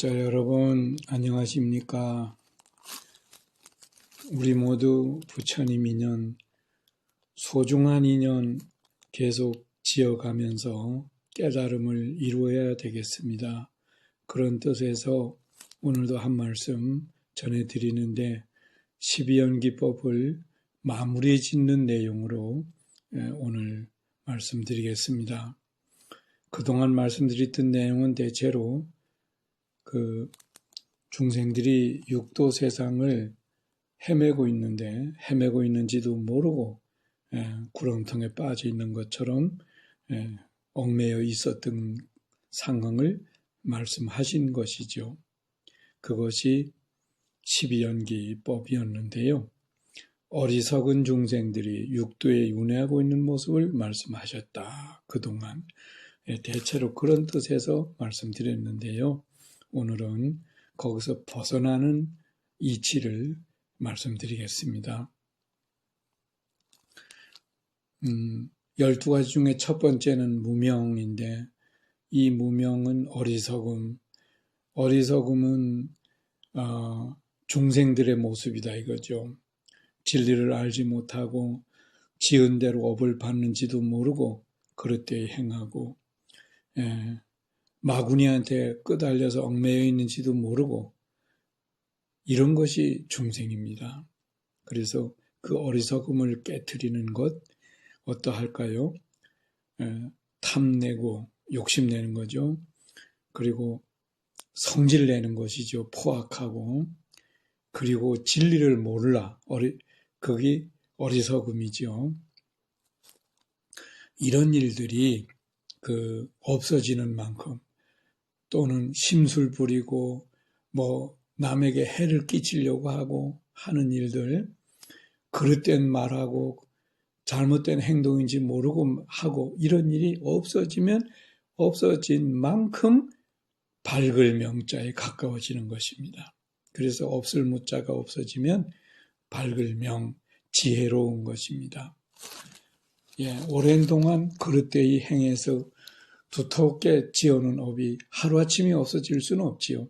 불자 여러분, 안녕하십니까? 우리 모두 부처님 인연, 소중한 인연 계속 지어가면서 깨달음을 이루어야 되겠습니다. 그런 뜻에서 오늘도 한 말씀 전해드리는데 12연기법을 마무리 짓는 내용으로 예, 오늘 말씀드리겠습니다. 그동안 말씀드렸던 내용은 대체로 그 중생들이 육도 세상을 헤매고 있는데 헤매고 있는지도 모르고 예, 구렁텅에 빠져 있는 것처럼 예, 얽매여 있었던 상황을 말씀하신 것이죠. 그것이 12연기법이었는데요. 어리석은 중생들이 육도에 윤회하고 있는 모습을 말씀하셨다. 그동안 예, 대체로 그런 뜻에서 말씀드렸는데요. 오늘은 거기서 벗어나는 이치를 말씀드리겠습니다. 음, 12가지 중에 첫 번째는 무명인데 이 무명은 어리석음. 어리석음은 어, 중생들의 모습이다 이거죠. 진리를 알지 못하고 지은 대로 업을 받는지도 모르고 그릇되이 행하고 예, 마구니한테 끄달려서 얽매여 있는지도 모르고 이런 것이 중생입니다. 그래서 그 어리석음을 깨뜨리는 것 어떠할까요? 에, 탐내고 욕심내는 거죠. 그리고 성질 내는 것이죠. 포악하고 그리고 진리를 몰라 어리 거기 어리석음이죠. 이런 일들이 그 없어지는 만큼 또는 심술 부리고 뭐 남에게 해를 끼치려고 하고 하는 일들 그릇된 말하고 잘못된 행동인지 모르고 하고 이런 일이 없어지면 없어진 만큼 밝을 명자에 가까워지는 것입니다. 그래서 없을 무자가 없어지면 밝을 명, 지혜로운 것입니다. 예, 오랜 동안 그릇되이 행해서 두텁게 지어놓은 업이 하루아침에 없어질 수는 없지요.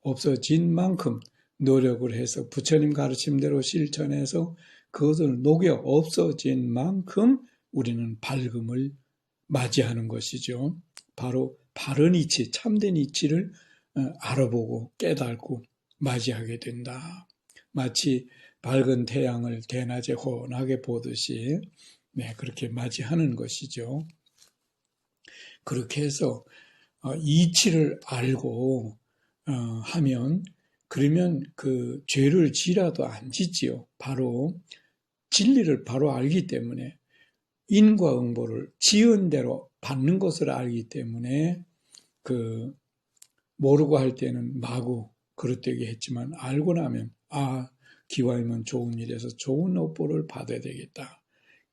없어진 만큼 노력을 해서 부처님 가르침대로 실천해서 그것을 녹여 없어진 만큼 우리는 밝음을 맞이하는 것이죠. 바로 바른 이치, 참된 이치를 어, 알아보고 깨닫고 맞이하게 된다. 마치 밝은 태양을 대낮에 혼하게 보듯이 네, 그렇게 맞이하는 것이죠. 그렇게 해서 어, 이치를 알고 어, 하면 그러면 그 죄를 지라도 안 짓지요. 바로 진리를 바로 알기 때문에 인과 응보를 지은 대로 받는 것을 알기 때문에 그 모르고 할 때는 마구 그릇되게 했지만 알고 나면 아 기와이면 좋은 일에서 좋은 업보를 받아야 되겠다.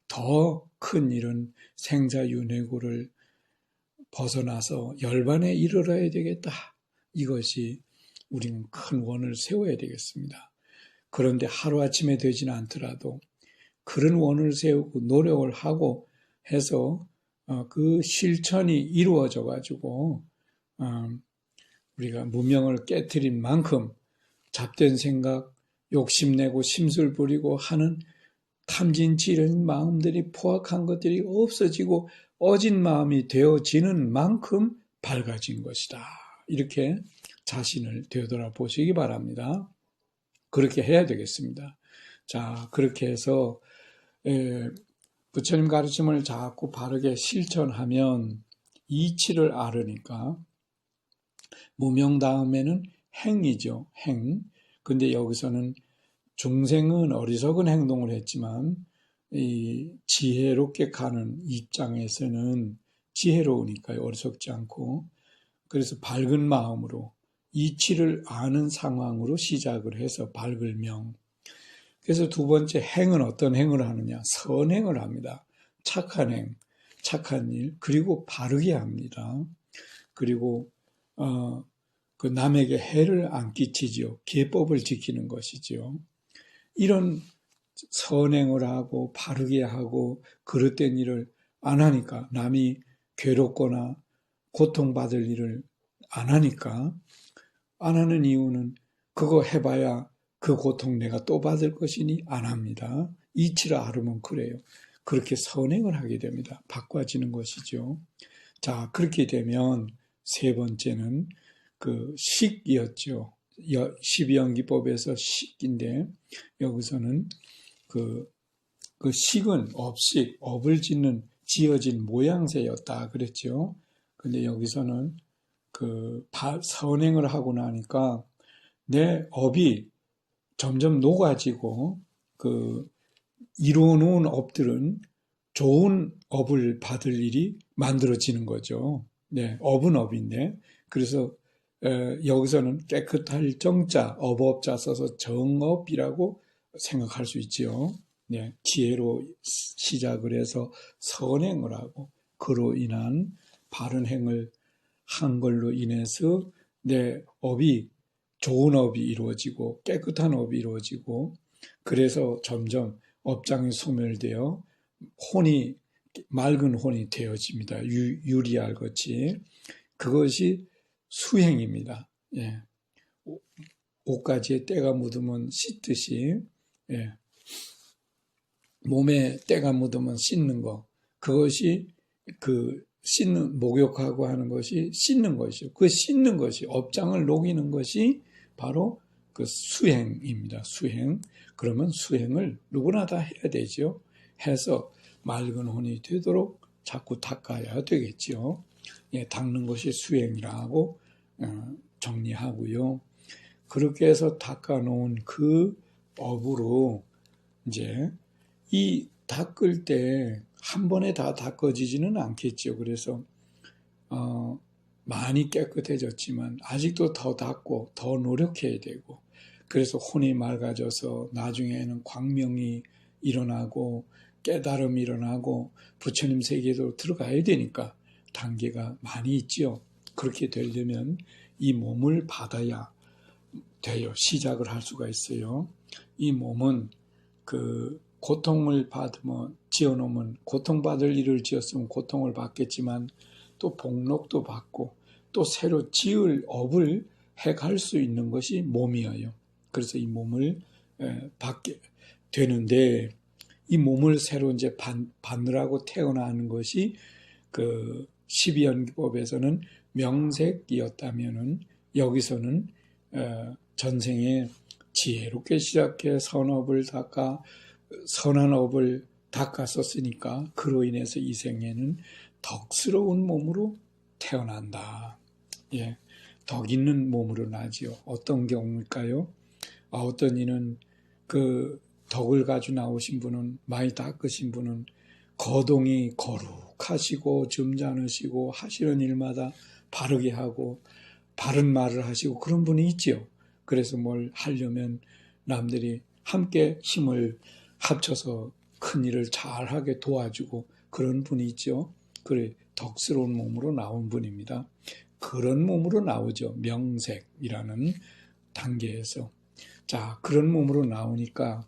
더 큰 일은 생사윤회고를 벗어나서 열반에 이르러야 되겠다. 이것이 우리는 큰 원을 세워야 되겠습니다. 그런데 하루아침에 되지는 않더라도 그런 원을 세우고 노력을 하고 해서 어, 그 실천이 이루어져 가지고 어, 우리가 무명을 깨뜨린 만큼 잡된 생각, 욕심내고 심술 부리고 하는 탐진치는 마음들이 포악한 것들이 없어지고 어진 마음이 되어지는 만큼 밝아진 것이다. 이렇게 자신을 되돌아 보시기 바랍니다. 그렇게 해야 되겠습니다. 자, 그렇게 해서 에, 부처님 가르침을 자꾸 바르게 실천하면 이치를 알으니까 무명 다음에는 행이죠. 행. 근데 여기서는 중생은 어리석은 행동을 했지만 이 지혜롭게 가는 입장에서는 지혜로우니까요. 어리석지 않고. 그래서 밝은 마음으로 이치를 아는 상황으로 시작을 해서 밝을 명. 그래서 두 번째 행은 어떤 행을 하느냐? 선행을 합니다. 착한 행, 착한 일, 그리고 바르게 합니다. 그리고 어, 그 남에게 해를 안 끼치지요. 계법을 지키는 것이지요. 이런 선행을 하고 바르게 하고 그릇된 일을 안 하니까 남이 괴롭거나 고통받을 일을 안 하니까 안 하는 이유는 그거 해봐야 그 고통 내가 또 받을 것이니 안 합니다. 이치를 알으면 그래요. 그렇게 선행을 하게 됩니다. 바꿔지는 것이죠. 자, 그렇게 되면 세 번째는 그 식이었죠. 12연기법에서 식인데 여기서는 그, 그 식은 업식, 업을 짓는 지어진 모양새였다 그랬죠. 근데 여기서는 그 바- 선행을 하고 나니까 내 업이 점점 녹아지고 그 이루어 놓은 업들은 좋은 업을 받을 일이 만들어지는 거죠. 네, 업은 업인데 그래서 에, 여기서는 깨끗할 정자, 업업자 써서 정업이라고 생각할 수 있지요. 네, 지혜로 시작을 해서 선행을 하고 그로 인한 바른 행을 한 걸로 인해서 내 업이 좋은 업이 이루어지고 깨끗한 업이 이루어지고 그래서 점점 업장이 소멸되어 혼이 맑은 혼이 되어집니다. 유, 유리알 같이 그것이 수행입니다. 예. 옷- 옷가지에 때가 묻으면 씻듯이 예. 몸에 때가 묻으면 씻는 거 그것이 그 씻는 목욕하고 하는 것이 씻는 것이요. 그 씻는 것이 업장을 녹이는 것이 바로 그 수행입니다. 수행. 그러면 수행을 누구나 다 해야 되죠. 해서 맑은 혼이 되도록 자꾸 닦아야 되겠지요. 예, 닦는 것이 수행이라고 어, 정리하고요. 그렇게 해서 닦아놓은 그 업으로 이제 이 닦을 때 한 번에 다 닦아지지는 않겠죠. 그래서 어, 많이 깨끗해졌지만 아직도 더 닦고 더 노력해야 되고 그래서 혼이 맑아져서 나중에는 광명이 일어나고 깨달음이 일어나고 부처님 세계로 들어가야 되니까 단계가 많이 있지요. 그렇게 되려면 이 몸을 받아야 돼요. 시작을 할 수가 있어요. 이 몸은 그 고통을 받으면 지어놓으면 고통받을 일을 지었으면 고통을 받겠지만 또 복록도 받고 또 새로 지을 업을 해갈 수 있는 것이 몸이에요. 그래서 이 몸을 에, 받게 되는데 이 몸을 새로 이제 받, 받느라고 태어나는 것이 그 12연법에서는 명색이었다면은 여기서는 어, 전생에 지혜롭게 시작해 선업을 닦아 선한 업을 닦았었으니까 그로 인해서 이 생에는 덕스러운 몸으로 태어난다. 예, 덕 있는 몸으로 나지요. 어떤 경우일까요? 아, 어떤 이는 그 덕을 가지고 나오신 분은 많이 닦으신 분은 거동이 거룩하시고 점잖으시고 하시는 일마다 바르게 하고 바른 말을 하시고 그런 분이 있지요. 그래서 뭘 하려면 남들이 함께 힘을 합쳐서 큰 일을 잘하게 도와주고 그런 분이 있죠. 그래 덕스러운 몸으로 나온 분입니다. 그런 몸으로 나오죠. 명색이라는 단계에서. 자, 그런 몸으로 나오니까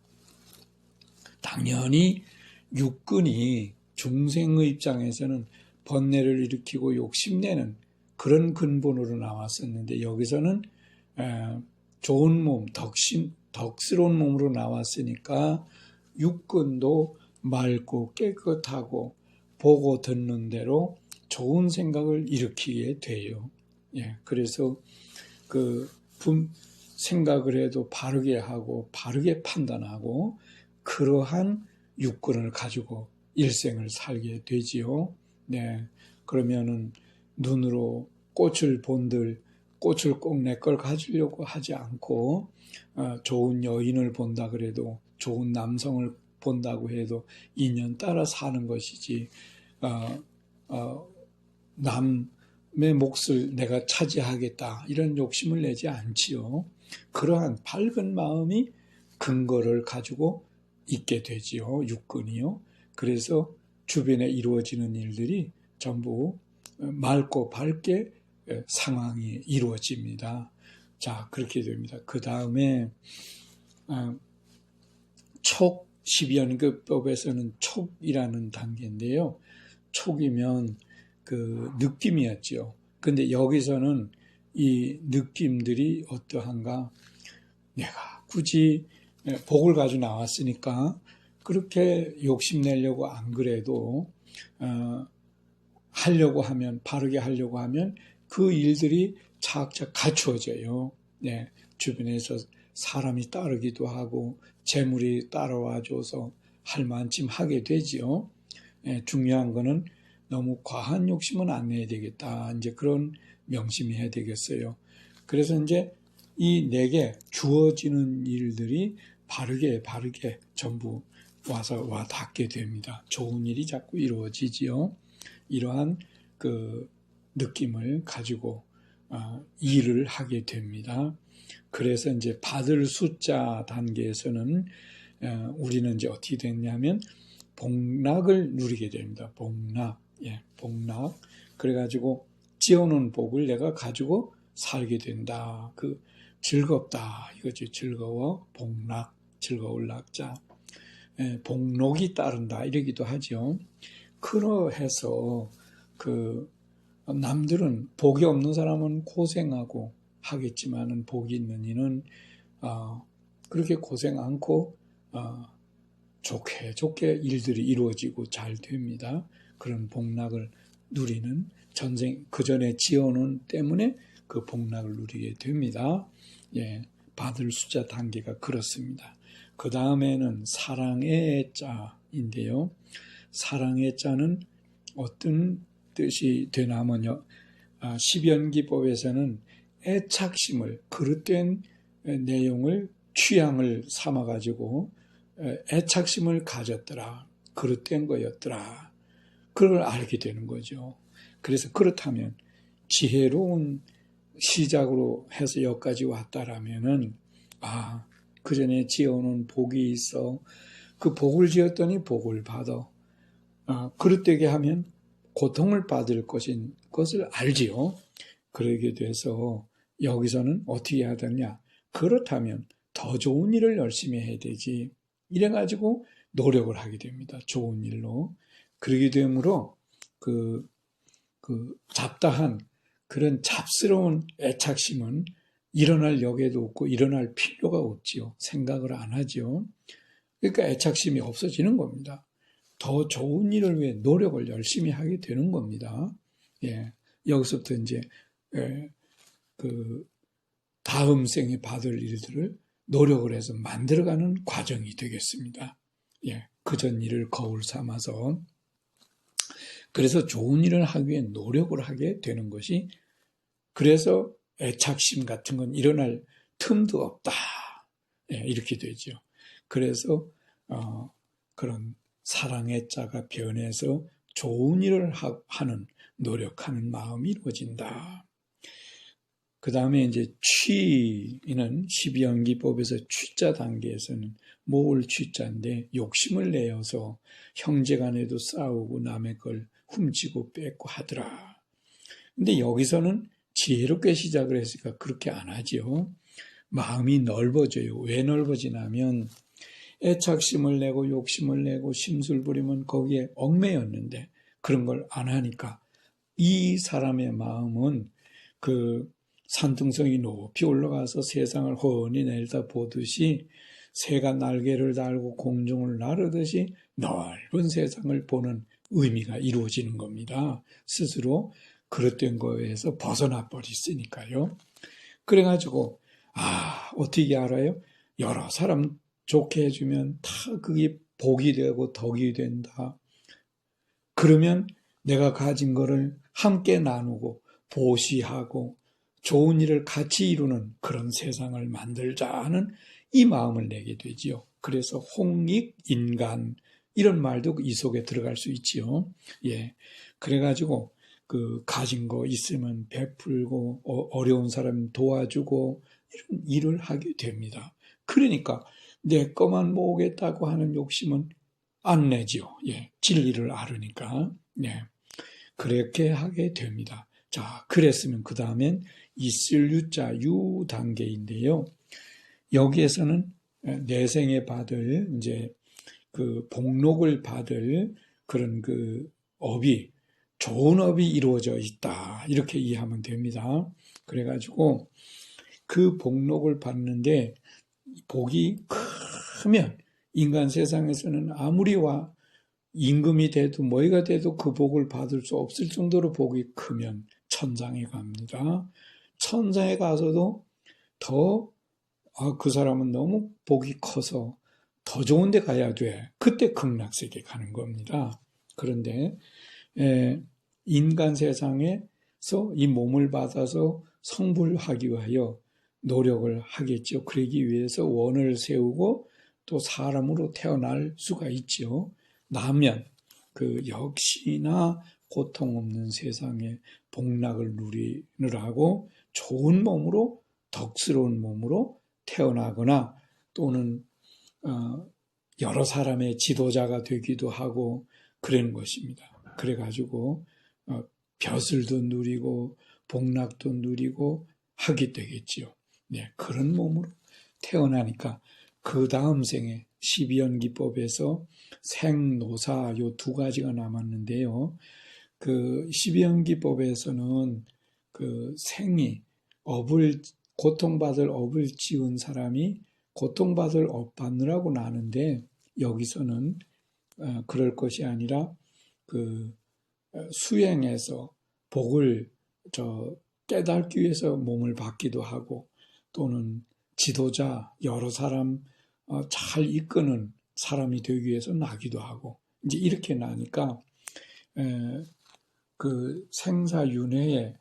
당연히 육근이 중생의 입장에서는 번뇌를 일으키고 욕심내는 그런 근본으로 나왔었는데 여기서는 좋은 몸, 덕심, 덕스러운 몸으로 나왔으니까 육근도 맑고 깨끗하고 보고 듣는 대로 좋은 생각을 일으키게 돼요. 예, 그래서 그 분, 생각을 해도 바르게 하고 바르게 판단하고 그러한 육근을 가지고 일생을 살게 되지요. 네, 그러면은 눈으로 꽃을 본들 꽃을 꼭 내 걸 가지려고 하지 않고 어, 좋은 여인을 본다 그래도 좋은 남성을 본다고 해도 인연 따라 사는 것이지 어, 어, 남의 몫을 내가 차지하겠다 이런 욕심을 내지 않지요. 그러한 밝은 마음이 근거를 가지고 있게 되지요. 육근이요. 그래서 주변에 이루어지는 일들이 전부 맑고 밝게 상황이 이루어집니다. 자, 그렇게 됩니다. 그 다음에 촉 12연급법에서는 촉이라는 단계인데요. 촉이면 그 느낌이었죠. 근데 여기서는 이 느낌들이 어떠한가? 내가 굳이 복을 가지고 나왔으니까 그렇게 욕심내려고 안 그래도 어, 하려고 하면 바르게 하려고 하면 그 일들이 차곡차곡 갖추어져요. 네, 주변에서 사람이 따르기도 하고 재물이 따라와줘서 할 만큼 하게 되지요. 네, 중요한 거는 너무 과한 욕심은 안 내야 되겠다. 이제 그런 명심이 해야 되겠어요. 그래서 이제 이 내게 주어지는 일들이 바르게 바르게 전부 와서 와 닿게 됩니다. 좋은 일이 자꾸 이루어지지요. 이러한 그 느낌을 가지고 어, 일을 하게 됩니다. 그래서 이제 받을 숫자 단계에서는 어, 우리는 이제 어떻게 됐냐면 복락을 누리게 됩니다. 복락, 예, 복락. 그래가지고 지어놓은 복을 내가 가지고 살게 된다. 그 즐겁다 이거지 즐거워 복락 즐거울 낙자 예, 복록이 따른다 이러기도 하죠. 그러해서 그 남들은 복이 없는 사람은 고생하고 하겠지만은 복이 있는 이는 어, 그렇게 고생 않고 어, 좋게 좋게 일들이 이루어지고 잘 됩니다. 그런 복락을 누리는 전생 그 전에 지어놓은 때문에 그 복락을 누리게 됩니다. 예, 받을 숫자 단계가 그렇습니다. 그 다음에는 사랑의 자인데요. 사랑의 자는 어떤 뜻이 되냐면요. 아, 십연기법에서는 애착심을 그릇된 내용을 취향을 삼아 가지고 애착심을 가졌더라. 그릇된 거였더라. 그걸 알게 되는 거죠. 그래서 그렇다면 지혜로운 시작으로 해서 여기까지 왔다라면은 아, 그 전에 지어놓은 복이 있어. 그 복을 지었더니 복을 받아. 아, 그릇되게 하면 고통을 받을 것인 것을 알지요. 그러게 돼서 여기서는 어떻게 해야 되냐. 그렇다면 더 좋은 일을 열심히 해야 되지. 이래가지고 노력을 하게 됩니다. 좋은 일로. 그러게 되므로 그, 그 잡다한 그런 잡스러운 애착심은 일어날 역에도 없고 일어날 필요가 없지요. 생각을 안 하죠. 그러니까 애착심이 없어지는 겁니다. 더 좋은 일을 위해 노력을 열심히 하게 되는 겁니다. 예. 여기서부터 이제, 예, 그, 다음 생에 받을 일들을 노력을 해서 만들어가는 과정이 되겠습니다. 예. 그전 일을 거울 삼아서. 그래서 좋은 일을 하기 위해 노력을 하게 되는 것이, 그래서 애착심 같은 건 일어날 틈도 없다. 예, 이렇게 되죠. 그래서 어, 그런 사랑의 자가 변해서 좋은 일을 하는 노력하는 마음이 이루어진다. 그 다음에 이제 취는 12연기법에서 취자 단계에서는 모을 취자인데 욕심을 내어서 형제 간에도 싸우고 남의 걸 훔치고 뺏고 하더라. 근데 여기서는 지혜롭게 시작을 했으니까 그렇게 안 하지요. 마음이 넓어져요. 왜 넓어지냐면 애착심을 내고 욕심을 내고 심술 부리면 거기에 얽매였는데 그런 걸 안 하니까 이 사람의 마음은 그 산등성이 높이 올라가서 세상을 훤히 내다 보듯이 새가 날개를 달고 공중을 나르듯이 넓은 세상을 보는 의미가 이루어지는 겁니다. 스스로 그릇된 거에서 벗어나 버렸으니까요. 그래가지고 아 어떻게 알아요? 여러 사람 좋게 해주면 다 그게 복이 되고 덕이 된다. 그러면 내가 가진 거를 함께 나누고 보시하고 좋은 일을 같이 이루는 그런 세상을 만들자 하는 이 마음을 내게 되지요. 그래서 홍익 인간 이런 말도 이 속에 들어갈 수 있지요. 예. 그래가지고 그 가진 거 있으면 베풀고 어, 어려운 사람 도와주고 이런 일을 하게 됩니다. 그러니까 내 것만 모으겠다고 하는 욕심은 안 내지요. 예, 진리를 알으니까. 예, 그렇게 하게 됩니다. 자, 그랬으면 그 다음엔 있을 유자 유 단계인데요. 여기에서는 내생에 받을 이제 그 복록을 받을 그런 그 업이 좋은 업이 이루어져 있다. 이렇게 이해하면 됩니다. 그래가지고 그 복록을 받는데 복이 크면 인간 세상에서는 아무리 와 임금이 돼도 뭐가 돼도 그 복을 받을 수 없을 정도로 복이 크면 천상에 갑니다. 천상에 가서도 더, 아, 그 사람은 너무 복이 커서 더 좋은 데 가야 돼. 그때 극락세계 가는 겁니다. 그런데, 에, 인간 세상에서 이 몸을 받아서 성불하기 위하여 노력을 하겠죠. 그러기 위해서 원을 세우고 또 사람으로 태어날 수가 있죠. 나면 그 역시나 고통 없는 세상에 복락을 누리느라고 좋은 몸으로 덕스러운 몸으로 태어나거나 또는 어, 여러 사람의 지도자가 되기도 하고 그러는 것입니다. 그래가지고 어, 벼슬도 누리고 복락도 누리고 하게 되겠지요. 네, 그런 몸으로 태어나니까 그 다음 생에 12연기법에서 생노사 요 두 가지가 남았는데요. 그 12연기법에서는 그 생이 업을 고통받을 업을 지은 사람이 고통받을 업 받느라고 나는데 여기서는 어, 그럴 것이 아니라 그 어, 수행해서 복을 저 깨닫기 위해서 몸을 받기도 하고 또는 지도자 여러 사람 어, 잘 이끄는 사람이 되기 위해서 나기도 하고 이제 이렇게 나니까 에, 그 생사윤회의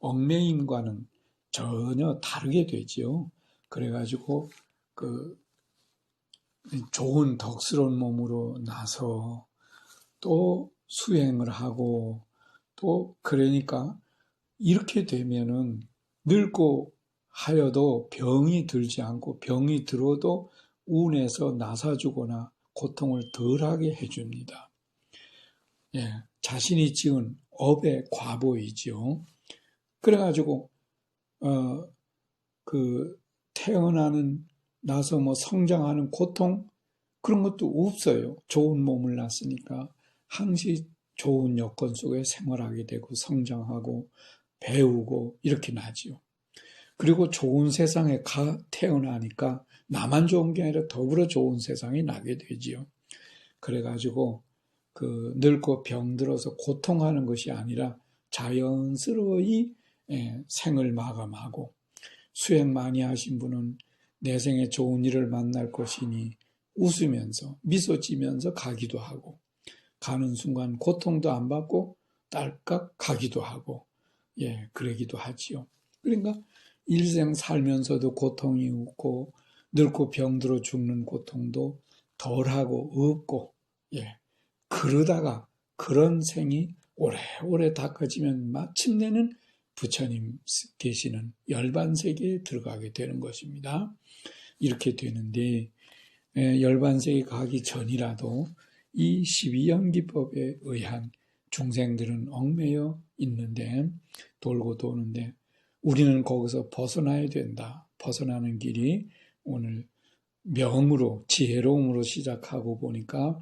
얽매임과는 전혀 다르게 되지요. 그래가지고 그 좋은 덕스러운 몸으로 나서 또 수행을 하고 또 그러니까 이렇게 되면은 늙고 하여도 병이 들지 않고 병이 들어도 운에서 나사주거나 고통을 덜하게 해줍니다. 예, 자신이 지은 업의 과보이지요. 그래가지고 어, 그 태어나는 나서 뭐 성장하는 고통 그런 것도 없어요. 좋은 몸을 낳았으니까 항시 좋은 여건 속에 생활하게 되고 성장하고 배우고 이렇게 나지요. 그리고 좋은 세상에 가 태어나니까 나만 좋은 게 아니라 더불어 좋은 세상이 나게 되지요. 그래가지고 그 늙고 병들어서 고통하는 것이 아니라 자연스러이 예, 생을 마감하고 수행 많이 하신 분은 내 생에 좋은 일을 만날 것이니 웃으면서 미소 지면서 가기도 하고 가는 순간 고통도 안 받고 딸깍 가기도 하고 예 그러기도 하지요. 그러니까 일생 살면서도 고통이 없고 늙고 병들어 죽는 고통도 덜하고 없고 예 그러다가 그런 생이 오래오래 닦아지면 마침내는 부처님 계시는 열반 세계에 들어가게 되는 것입니다. 이렇게 되는데 예, 열반 세계 가기 전이라도 이 12연기법에 의한 중생들은 얽매여 있는데 돌고 도는데 우리는 거기서 벗어나야 된다. 벗어나는 길이 오늘 명으로 지혜로움으로 시작하고 보니까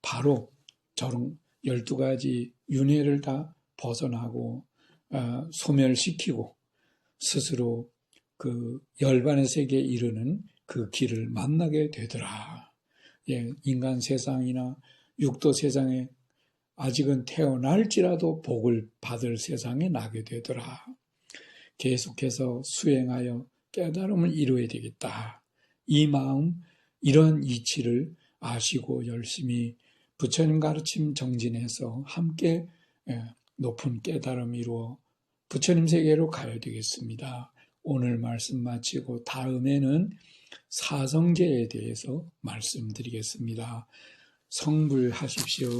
바로 저런 12가지 윤회를 다 벗어나고 어, 소멸시키고 스스로 그 열반의 세계에 이르는 그 길을 만나게 되더라. 예, 인간 세상이나 육도 세상에 아직은 태어날지라도 복을 받을 세상에 나게 되더라. 계속해서 수행하여 깨달음을 이루어야 되겠다. 이 마음, 이런 이치를 아시고 열심히 부처님 가르침 정진해서 함께 예, 높은 깨달음 이루어 부처님 세계로 가야 되겠습니다. 오늘 말씀 마치고 다음에는 사성제에 대해서 말씀드리겠습니다. 성불하십시오.